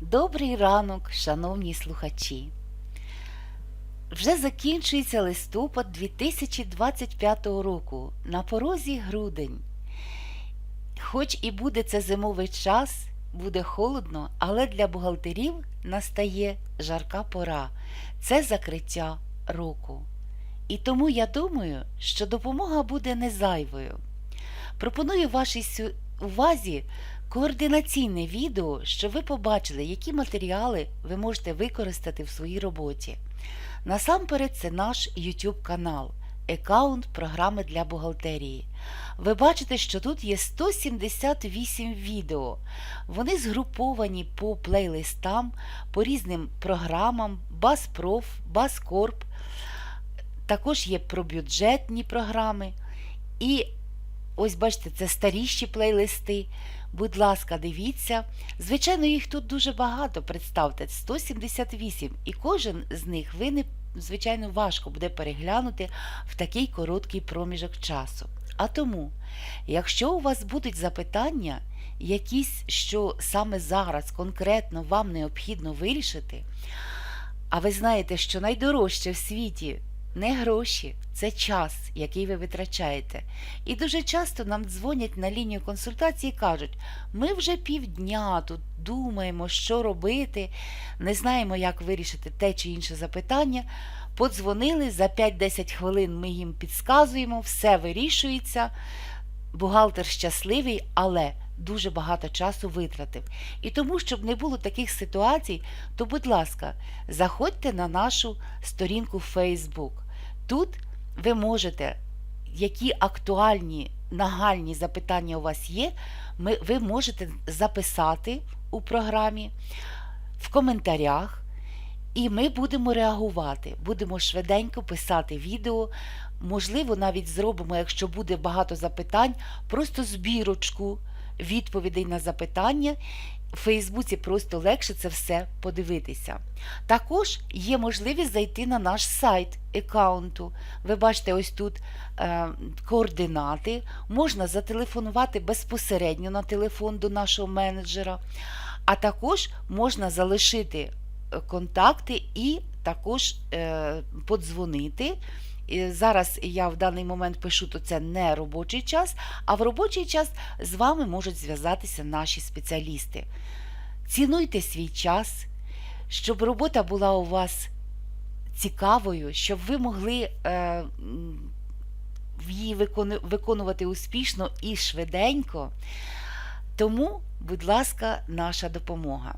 Добрий ранок, шановні слухачі. Вже закінчується листопад 2025 року. На порозі грудень. Хоч і буде це зимовий час, буде холодно, але для бухгалтерів настає жарка пора. Це закриття року. І тому я думаю, що допомога буде не зайвою. Пропоную вашій увазі координаційне відео, щоб ви побачили, які матеріали ви можете використати в своїй роботі. Насамперед, це наш YouTube канал, аккаунт програми для бухгалтерії. Ви бачите, що тут є 178 відео. Вони згруповані по плейлистам, по різним програмам, Баспроф, Баскорп. Також є про бюджетні програми. І ось бачите, це старіші плейлисти. Будь ласка, дивіться. Звичайно, їх тут дуже багато, представте, 178. І кожен з них ви не, звичайно, важко буде переглянути в такий короткий проміжок часу. А тому, якщо у вас будуть запитання, якісь, що саме зараз конкретно вам необхідно вирішити, а ви знаєте, що найдорожче в світі не гроші, це час, який ви витрачаєте. І дуже часто нам дзвонять на лінію консультації і кажуть, ми вже півдня тут думаємо, що робити, не знаємо, як вирішити те чи інше запитання. Подзвонили за 5-10 хвилин, ми їм підсказуємо, все вирішується. Бухгалтер щасливий, але дуже багато часу витратив. І тому, щоб не було таких ситуацій, то, будь ласка, заходьте на нашу сторінку Facebook. Тут ви можете, які актуальні, нагальні запитання у вас є, ми, ви можете записати у програмі в коментарях. І ми будемо реагувати, будемо швиденько писати відео. Можливо, навіть зробимо, якщо буде багато запитань, просто збірочку відповідей на запитання. В Фейсбуці просто легше це все подивитися. Також є можливість зайти на наш сайт аккаунту. Ви бачите, ось тут е, координати. Можна зателефонувати безпосередньо на телефон до нашого менеджера, а також можна залишити е, контакти і також е, подзвонити. Зараз я в даний момент пишу, то це не робочий час, а в робочий час з вами можуть зв'язатися наші спеціалісти. Цінуйте свій час, щоб робота була у вас цікавою, щоб ви могли е, її виконувати успішно і швиденько. Тому, будь ласка, наша допомога.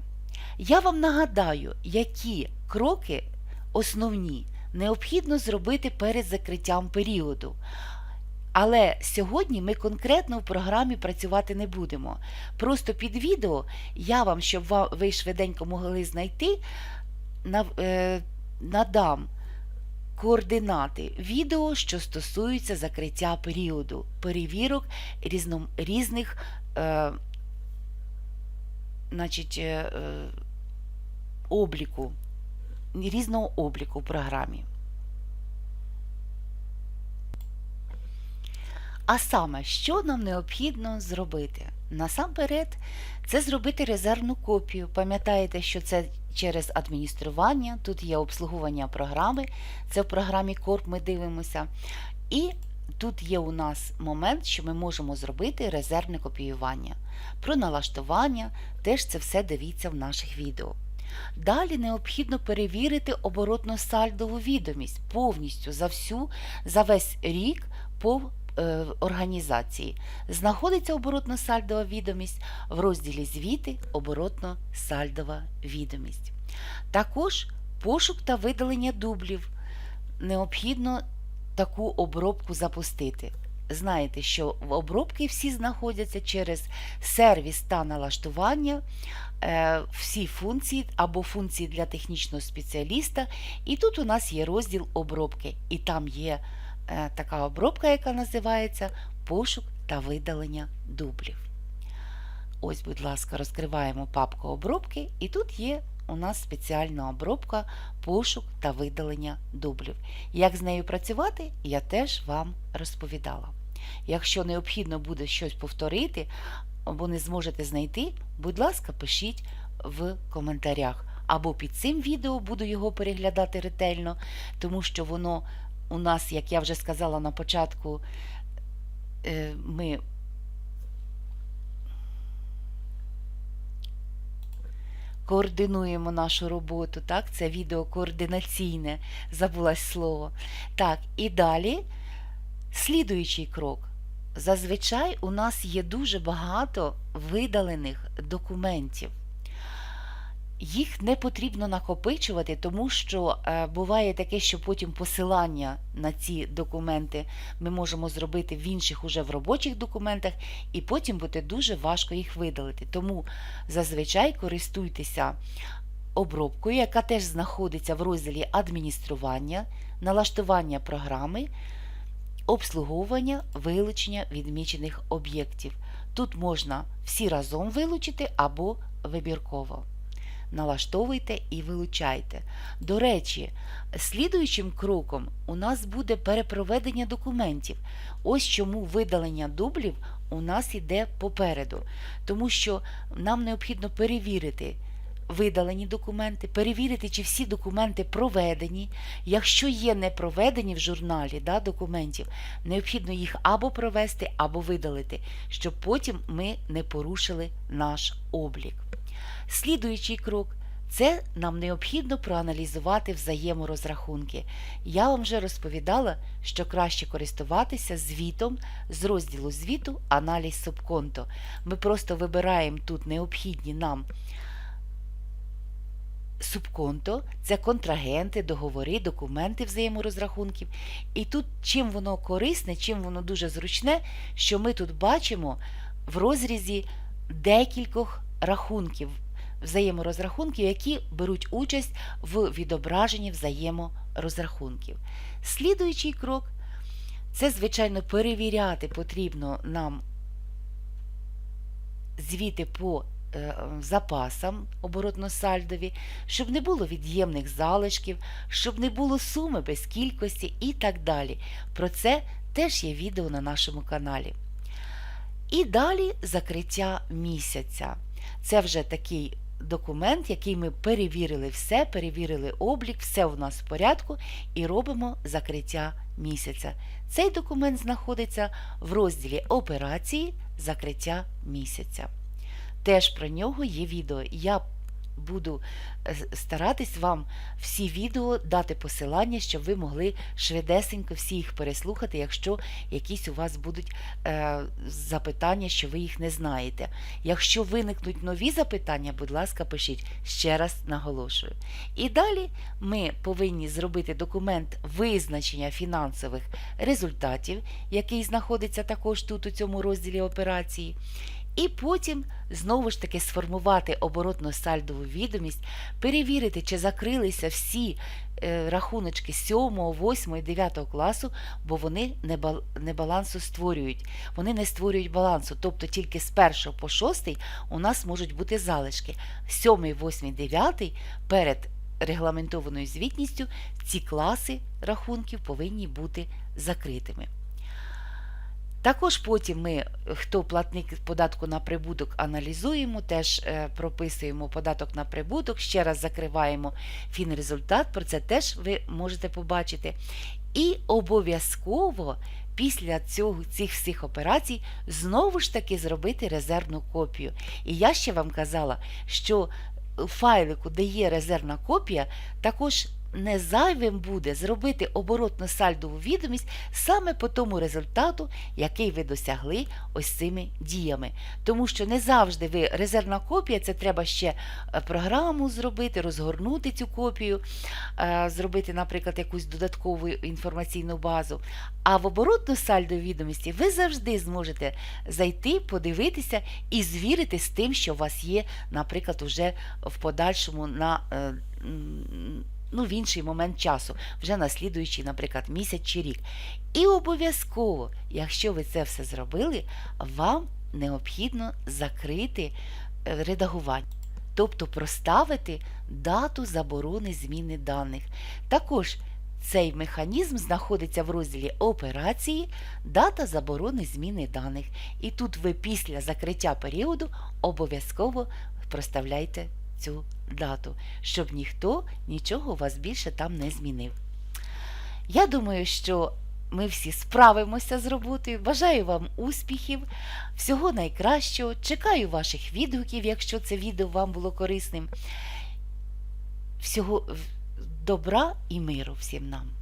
Я вам нагадаю, які кроки основні необхідно зробити перед закриттям періоду. Але сьогодні ми конкретно в програмі працювати не будемо. Просто під відео я вам, щоб ви швиденько могли знайти, е, надам координати відео, що стосуються закриття періоду, перевірок різном, різних е, значить, е, е, обліку, різного обліку в програмі. А саме, що нам необхідно зробити? Насамперед, це зробити резервну копію. Пам'ятаєте, що це через адміністрування, тут є обслуговування програми, це в програмі Корп ми дивимося. І тут є у нас момент, що ми можемо зробити резервне копіювання. Про налаштування теж це все дивіться в наших відео. Далі необхідно перевірити оборотно-сальдову відомість повністю за всю, за весь рік по е, організації. Знаходиться оборотно-сальдова відомість в розділі Звіти оборотно-сальдова відомість. Також пошук та видалення дублів. Необхідно таку обробку запустити. Знаєте, що в обробки всі знаходяться через сервіс та налаштування, всі функції або функції для технічного спеціаліста. І тут у нас є розділ обробки, і там є е, така обробка, яка називається пошук та видалення дублів. Ось, будь ласка, розкриваємо папку обробки, і тут є у нас спеціальна обробка пошук та видалення дублів. Як з нею працювати, я теж вам розповідала. Якщо необхідно буде щось повторити або не зможете знайти, будь ласка, пишіть в коментарях. Або під цим відео буду його переглядати ретельно, тому що воно у нас, як я вже сказала на початку, е, ми координуємо нашу роботу, так? Це відео координаційне, забулось слово. Так, і далі слідуючий крок. Зазвичай у нас є дуже багато видалених документів. Їх не потрібно накопичувати, тому що е, буває таке, що потім посилання на ці документи ми можемо зробити в інших уже в робочих документах, і потім буде дуже важко їх видалити. Тому зазвичай користуйтеся обробкою, яка теж знаходиться в розділі адміністрування, налаштування програми, обслуговування, вилучення відмічених об'єктів. Тут можна всі разом вилучити або вибірково налаштовуйте і вилучайте. До речі, слідуючим кроком у нас буде перепроведення документів. Ось чому видалення дублів у нас йде попереду, тому що нам необхідно перевірити. Видалені документи, перевірити, чи всі документи проведені. Якщо є не проведені в журналі да, документів, необхідно їх або провести, або видалити, щоб потім ми не порушили наш облік. Слідуючий крок це нам необхідно проаналізувати взаєморозрахунки. Я вам вже розповідала, що краще користуватися звітом з розділу звіту Аналіз субконто. Ми просто вибираємо тут необхідні нам субконто, це контрагенти, договори, документи взаєморозрахунків. І тут чим воно корисне, чим воно дуже зручне, що ми тут бачимо в розрізі декількох рахунків взаєморозрахунків, які беруть участь в відображенні взаєморозрахунків. Слідуючий крок це, звичайно, перевіряти потрібно нам звіти по запасам оборотно-сальдові, щоб не було від'ємних залишків, щоб не було суми без кількості і так далі. Про це теж є відео на нашому каналі. І далі закриття місяця. Це вже такий документ, який ми перевірили все, перевірили облік, все у нас в порядку і робимо закриття місяця. Цей документ знаходиться в розділі Операції закриття місяця. Теж про нього є відео. Я буду е, старатись вам всі відео дати посилання, щоб ви могли швидесенько всі їх переслухати, якщо якісь у вас будуть е, запитання, що ви їх не знаєте. Якщо виникнуть нові запитання, будь ласка, пишіть ще раз наголошую. І далі ми повинні зробити документ визначення фінансових результатів, який знаходиться також тут у цьому розділі операції. І потім знову ж таки сформувати оборотну сальдову відомість, перевірити, чи закрилися всі е, рахуночки 7, 8, 9 класу, бо вони не балансу створюють. Вони не створюють балансу. Тобто тільки з 1 по 6 у нас можуть бути залишки. 7, 8, 9 перед регламентованою звітністю ці класи рахунків повинні бути закритими. Також потім ми, хто платник податку на прибуток, аналізуємо, теж е, прописуємо податок на прибуток, ще раз закриваємо фінрезультат, про це теж ви можете побачити. І обов'язково після цього, цих всіх операцій знову ж таки зробити резервну копію. І я ще вам казала, що у файлику, де є резервна копія, також не зайвим буде зробити оборотну сальдову відомість саме по тому результату, який ви досягли ось цими діями. Тому що не завжди ви резервна копія, це треба ще е, програму зробити, розгорнути цю копію, е, зробити, наприклад, якусь додаткову інформаційну базу. А в оборотну сальдову відомості ви завжди зможете зайти, подивитися і звірити з тим, що у вас є, наприклад, уже в подальшому на. Ну, в інший момент часу, вже на слідуючий, наприклад, місяць чи рік. І обов'язково, якщо ви це все зробили, вам необхідно закрити е, редагування. Тобто проставити дату заборони зміни даних. Також цей механізм знаходиться в розділі Операції, дата заборони зміни даних. І тут ви після закриття періоду обов'язково проставляйте цю дату, щоб ніхто нічого у вас більше там не змінив. Я думаю, що ми всі справимося з роботою. Бажаю вам успіхів, всього найкращого. Чекаю ваших відгуків, якщо це відео вам було корисним. Всього добра і миру всім нам.